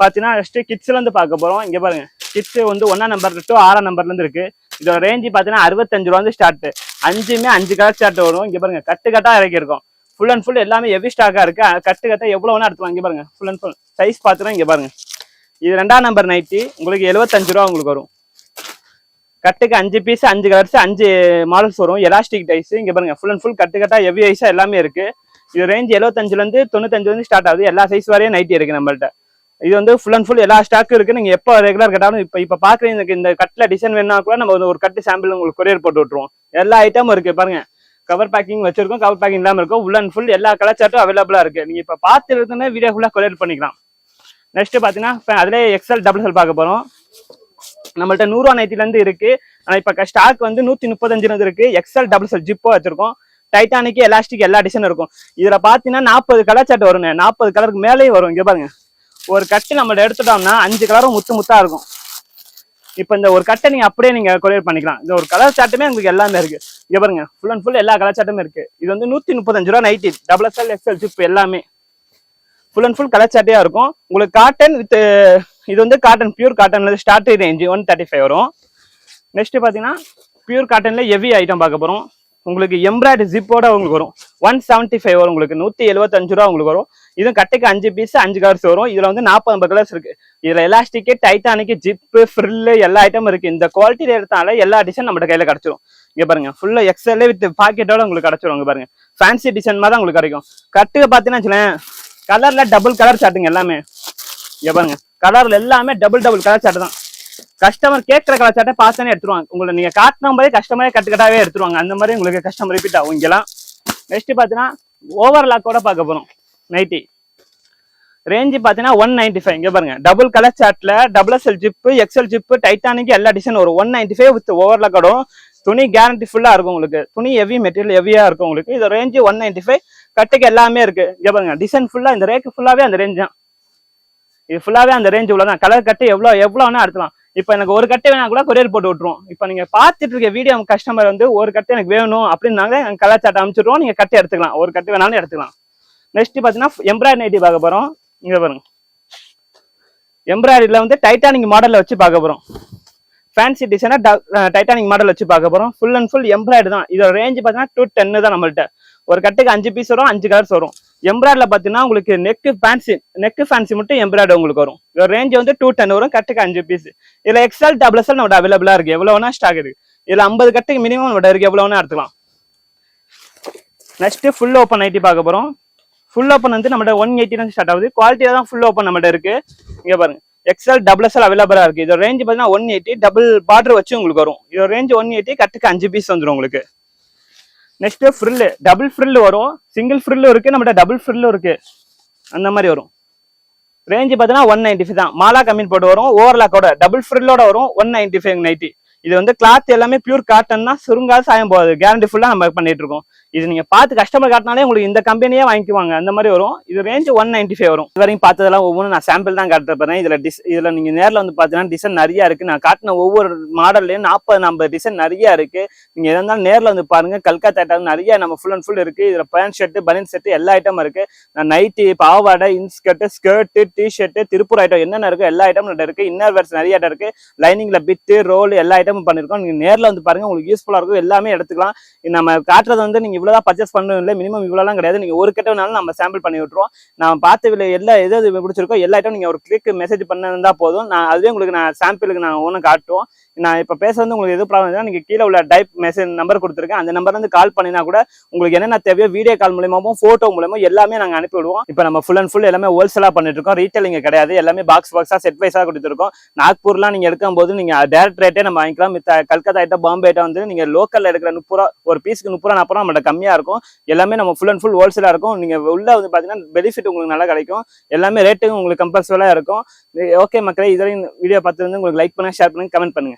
பார்த்தீங்கன்னா நெக்ஸ்ட் கிட்ஸ்லேருந்து பார்க்க போகிறோம் இங்கே பாருங்க. கிட்ஸு வந்து ஒன்றாம் நம்பர் டு ஆறாம் நம்பர்லேருந்து இருக்குது இருக்கு. இதோட ரேஞ்சு பார்த்தீங்கன்னா அறுபத்தஞ்சு ரூபா வந்து ஸ்டார்ட்டு அஞ்சுமே அஞ்சு கலர் ஸ்டார்ட் வரும். இங்கே பாருங்க. கட்டு கட்டாக இறக்கிருக்கோம் ஃபுல் அண்ட் ஃபுல் எல்லாமே ஹெவி ஸ்டாக்காக இருக்கு. கட்டு கட்டாக எவ்வளவு வேணா எடுத்துக்கலாம். பாருங்க. ஃபுல் அண்ட் ஃபுல் சைஸ் பார்த்தீங்கன்னா இங்கே பாருங்க. இது ரெண்டாம் நம்பர் நைட்டி உங்களுக்கு எழுபத்தஞ்சு ரூபா உங்களுக்கு வரும். கட்டுக்கு அஞ்சு பீஸ் அஞ்சு கலர்ஸ் அஞ்சு மாடல்ஸ் வரும். எலாஸ்டிக் டைஸ் இங்கே பாருங்க. ஃபுல் அண்ட் ஃபுல் கட்டு கட்டா ஹெவி ஐஸாக எல்லாமே இருக்கு. இது ரேஞ்ச் எழுபத்தஞ்சுலேருந்து தொண்ணூத்தஞ்சு வந்து ஸ்டார்ட் ஆகுது. எல்லா சைஸ் வரையும் நைட்டி இருக்கு நம்மள்ட்ட. இது வந்து ஃபுல் அண்ட் ஃபுல் எல்லா ஸ்டாக்கும் இருக்கு. நீங்க எப்போ ரெகுலர் கட்டாலும் இப்போ இப்போ பாக்குற இந்த இந்த கட்ல டிசைன் வேணா கூட நம்ம ஒரு- கட்டு சாம்பிள் உங்களுக்கு கொரியர் போட்டு விட்டுருவோம். எல்லா ஐட்டமும் இருக்கு. பாருங்க. கவர் பேக்கிங் வச்சிருக்கோம். கவர் பேக்கிங் இல்லாம இருக்கும். ஃபுல் அண்ட் ஃபுல் எல்லா கலர் சார்ட்டும் அவைலபிளா இருக்கு. நீங்க இப்போ பார்த்து இருக்குன்னா வீடியோ ஃபுல்லா கொரியர் பண்ணிக்கலாம். நெக்ஸ்ட் பாத்தீங்கன்னா இப்போ அதிலே எக்ஸல் டபுள் செல் பார்க்க போறோம். நம்மள்ட்ட நூறுவா நைட்டில இருந்து இருக்கு. ஆனா இப்ப ஸ்டாக் வந்து நூத்தி முப்பத்தஞ்சுல இருந்து இருக்கு. எக்ஸல் டபுள் செல் ஜிப்போ வச்சிருக்கோம். டைட்டானிக்கு எலாஸ்டிக் எல்லா டிசைனும் இருக்கும். இதுல பாத்தீங்கன்னா நாற்பது கலர் சார்ட் வருங்க. நாற்பது கலருக்கு மேலேயும் வரும். இங்க பாருங்க. ஒரு கட்டு நம்ம எடுத்துட்டோம்னா அஞ்சு கலரும் முத்து முத்தா இருக்கும். இப்போ இந்த ஒரு கட்டை நீங்க அப்படியே நீங்க கொரியர் பண்ணிக்கலாம். இந்த ஒரு கலர் சாட்டுமே உங்களுக்கு எல்லாமே இருக்கு. இங்க பாருங்க ஃபுல் அண்ட் ஃபுல் எல்லா கலர் சாட்டுமே இருக்கு. இது வந்து நூத்தி முப்பத்தஞ்சு ரூபா nighty double XL XL zip எல்லாமே. ஃபுல் அண்ட் ஃபுல் கலர் சார்ட்டே இருக்கும். உங்களுக்கு காட்டன் வித் இது வந்து cotton pure காட்டன்ல starting range one thirty five வரும். நெக்ஸ்ட் பாத்தீங்கன்னா பியூர் காட்டன்ல ஹெவி ஐட்டம் பார்க்க போறோம். உங்களுக்கு எம்ப்ராய்டரி ஜிப்போட உங்களுக்கு வரும். ஒன் செவன்ட்டி ஃபைவ் வரும் உங்களுக்கு. நூற்றி எழுபத்தஞ்சு ரூபா உங்களுக்கு வரும். இதுவும் கட்டைக்கு அஞ்சு பீஸ் அஞ்சு கலர்ஸ் வரும். இதில் வந்து நாற்பது ஐம்பது கலர்ஸ் இருக்கு. இதில் எலாஸ்டிக்கு டைட்டானிக்கு ஜிப்பு ஃப்ரில்லு எல்லா ஐட்டமும் இருக்கு. இந்த குவாலிட்டியில் எடுத்தால எல்லா டிசைன் நம்ம கையில் கிடைச்சிரும். இங்க பாருங்க ஃபுல்லா எக்ஸல் வித் பாக்கெட்டோட உங்களுக்கு கிடைச்சிரும். இங்க பாருங்க ஃபேன்சி டிசைன் மாதிரி தான் உங்களுக்கு கிடைக்கும். கட்டுக்கு பார்த்தீங்கன்னா கலர்ல டபுள் கலர் சாட்டுங்க எல்லாமே. இங்க பாருங்க கலர்ல எல்லாமே டபுள் டபுள் கலர் சாட்டு தான். கஸ்டமர் கேட்குற கலர் சாட்டை பார்த்தானே எடுத்துருவாங்க. உங்களை நீங்க காட்டின போதே கஸ்டமரே கட்டுக்கட்டாவே எடுத்துருவாங்க. அந்த மாதிரி உங்களுக்கு கஸ்டமர் ரிப்பீட் ஆகும். இங்கெல்லாம் நெக்ஸ்ட் பார்த்தீங்கன்னா ஓவர்லாக்கோட பார்க்க போறோம். நைட்டி ரேஞ்சு பார்த்தீங்கன்னா ஒன் நைன்டி ஃபைவ் இங்கே பாருங்க. Double colour சாட்ல double SL zip XL zip Titanic எல்லா டிசைன் வரும். ஒன் நைன்டி ஃபைவ் வித் ஓவரில் கடும் துணி கேரண்டி ஃபுல்லாக இருக்கும் உங்களுக்கு. துணி ஹெவி மெட்டீரியல் ஹெவியாக இருக்கும் உங்களுக்கு. இது ரேஞ்சு ஒன் நைன்டி ஃபைவ் கட்டுக்கு எல்லாமே இருக்கு. இங்கே பாருங்க. டிசைன் ஃபுல்லாக இந்த ரேக்கு ஃபுல்லாகவே அந்த ரேஞ்ச் தான். இது ஃபுல்லாகவே அந்த ரேஞ்ச் உள்ளதான். கலர் கட்டு எவ்வளோ எவ்வளோ வேணா எடுத்துலாம் இப்போ எனக்கு ஒரு கட்டு வேணா கூட கொரியர் போட்டு விட்ருவோம் இப்போ நீங்கள் பார்த்துட்டு இருக்க வீடியோ கஸ்டமர் வந்து ஒரு கட்டு எனக்கு வேணும் அப்படின்னாங்க. கலர் சாட்டை அனுப்பிச்சிடுவோம் நீங்கள் கட்டு எடுத்துக்கலாம். ஒரு கட்டு வேணாலும் எடுத்துக்கலாம். நெக்ஸ்ட் பார்த்தீங்கன்னா எம்ப்ராய்டரி நைட்டி பார்க்க போறோம். இங்க பாருங்க. எம்ப்ராய்டரியில் வந்து டைட்டானிக் மாடலில் வச்சு பார்க்க போறோம். ஃபேன்சி டிசைனாக டைட்டானிக் மாடல் வச்சு பார்க்க போறோம். ஃபுல் அண்ட் ஃபுல் எம்ப்ராய்டு தான். இதோட ரேஞ்ச் பார்த்தீங்கன்னா டூ டென்னு தான் நம்மள்ட்ட. ஒரு கட்டுக்கு அஞ்சு பீஸ் வரும் அஞ்சு கலர்ஸ் வரும். எம்ப்ராய்டில் பார்த்தீங்கன்னா உங்களுக்கு நெக்கு ஃபேன்சி நெக்கு ஃபேன்சி மட்டும் எம்ப்ராய்டு உங்களுக்கு வரும். இதோட ரேஞ்ச் வந்து டூ டென் வரும் கட்டுக்கு அஞ்சு பீஸ் இதில் எக்ஸ்எல் டபுள் எஸ்எல் நம்மளோட அவைலபிளாக இருக்கு. எவ்வளோ வேணா ஸ்டாக் இருக்கு இதில் ஐம்பது கட்டுக்கு மினிமம் நம்மளோட இருக்கு. எவ்வளோ வேணா எடுத்துக்கலாம். நெக்ஸ்ட் ஃபுல் ஓப்பன் ஐட்டி பார்க்க போறோம். ஃபுல் ஓப்பன் வந்து நம்மளோட ஒன் எயிட்டி ஸ்டார்ட் ஆகுது. குவாலிட்டியாக தான் ஃபுல் ஓப்பன் நம்மள்ட்ட இருக்கு. இங்க பாருங்க. எக்ஸ்எல் டபுள் எஸ்எல் அவைலபிளா இருக்கு. இதோட ரேஞ்ச் பார்த்தீங்கன்னா ஒன் எயிட்டி டபுள் பார்டர் வச்சு உங்களுக்கு வரும். இதோட ரேஞ்ச் ஒன் எயிட்டி கட்டுக்கு அஞ்சு பீஸ் வந்துடும் உங்களுக்கு. நெக்ஸ்ட் ஃப்ரில்லு டபுள் ஃப்ரில் வரும். சிங்கிள் ஃப்ரில்லும் இருக்கு. நம்மகிட்ட டபுள் ஃப்ரில்லும் இருக்கு. அந்த மாதிரி வரும். ரேஞ்ச் பார்த்தீங்கன்னா ஒன் நைன்டி ஃபைவ் தான். மாலா கம்மின் போட்டு வரும். ஓவர்லாக்கோட டபுள் ஃப்ரில்லோட வரும். ஒன் நைன்டி ஃபைவ் நைட்டி இது வந்து கிளாத் எல்லாமே பியூர் காட்டன் தான். சுருங்காது சாயம் போகாது. கேரண்டி ஃபுல்லா நம்ம பண்ணிட்டு இருக்கோம். இது நீங்க பார்த்து கஸ்டமர் காட்டினாலே உங்களுக்கு இந்த கம்பெனியே வாங்கிக்குவாங்க. அந்த மாதிரி வரும். இது ரேஞ்ச் ஒன் நைன்டி ஃபைவ் வரும். இது வரைக்கும் பார்த்ததெல்லாம் ஒவ்வொன்றும் நான் சாம்பிள் தான் காட்டுற போறேன். இதுல டிஸ் இதுல நீங்க நேரில் வந்து பார்த்தீங்கன்னா டிசைன் நிறைய இருக்கு. நான் காட்டின ஒவ்வொரு மாடல்லையும் நாற்பது ஐம்பது டிசைன் நிறைய இருக்கு. நீங்க எதா இருந்தாலும் நேரில் வந்து பாருங்க. கல்கத்தா ஐட்டம் நிறைய நம்ம ஃபுல் அண்ட் ஃபுல் இருக்கு. இதுல பேண்ட் ஷர்ட் பனியன் ஷர்ட் எல்லா ஐட்டமும் இருக்கு. நான் நைட்டி பாவாடை inskirt skirt T shirt Tiruppur item என்னென்ன இருக்கு எல்லா ஐட்டமும் இருக்கு. இன்னர் வேர்ஸ் நிறைய ஐட்டம் இருக்கு. லைனிங்ல பித்து ரோல் எல்லா ஐட்டமும் பண்ணிருக்கோம். நீங்க நேரில் வந்து பாருங்க. உங்களுக்கு யூஸ்ஃபுல்லா இருக்கும். எல்லாமே எடுத்துக்கலாம். நம்ம காட்டுறது வந்து நீங்க இவ்வளோதான் பர்ச்சேஸ் பண்ணணும் இல்லை மினிமம் இவ்வளோலாம் கிடையாது. நீங்கள் ஒரு கட்ட வேணாலும் நம்ம சாம்பிள் பண்ணி விட்டுருவோம். நான் பார்த்த விலை எல்லா எது எது பிடிச்சிருக்கோ எல்லா ஐட்டம் நீங்கள் ஒரு கிளிக் மெசேஜ் பண்ணிருந்தா போதும். நான் அதுவே உங்களுக்கு நான் சாம்பிளுக்கு நான் ஒன்று காட்டுவோம். நான் இப்போ பேச வந்து உங்களுக்கு எது ப்ராப்ளம் இருந்தால் நீங்கள் கீழே உள்ள டைப் மெசேஜ் நம்பர் கொடுத்துருக்கேன். அந்த நம்பர்லேருந்து கால் பண்ணினா கூட உங்களுக்கு என்னென்ன தேவையோ வீடியோ கால் மூலியமாகவும் ஃபோட்டோ மூலமாக எல்லாமே நாங்கள் அனுப்பிவிடுவோம். இப்போ நம்ம ஃபுல் அண்ட் ஃபுல் எல்லாமே ஹோல்சேலாக பண்ணிட்டு இருக்கோம். ரீட்டைலிங் கிடையாது. எல்லாமே பாக்ஸ் பாக்ஸாக செட் வைஸாக கொடுத்துருக்கோம். நாக்பூர்லாம் நீங்க எடுக்கும்போது நீங்க டேரக்ட் ரேட்டே நம்ம வாங்கிக்கலாம். மித்த கல்கத்தா ஐட்டம் பாம்பே ஐட்டம் வந்து நீங்கள் லோக்கல்ல எடுக்கிற முப்பது ரூபா ஒரு பீஸ்க்கு முப்பது ரூபா நாற்பது ரூபா நம்மள்ட்ட கம்மியா இருக்கும். எல்லாமே நம்ம ஃபுல் அண்ட் ஃபுல் ஹோல்சேலா இருக்கும். நீங்க உள்ள வந்து பாத்தீங்கன்னா பெனிஃபிட் உங்களுக்கு நல்லா கிடைக்கும். எல்லாமே ரேட்டுங்க உங்களுக்கு கம்பல்சரியா இருக்கும். ஓகே மக்களே இதுவரையும் வீடியோ பார்த்து வந்து உங்களுக்கு லைக் பண்ணுங்க ஷேர் பண்ணுங்க கமெண்ட் பண்ணுங்க.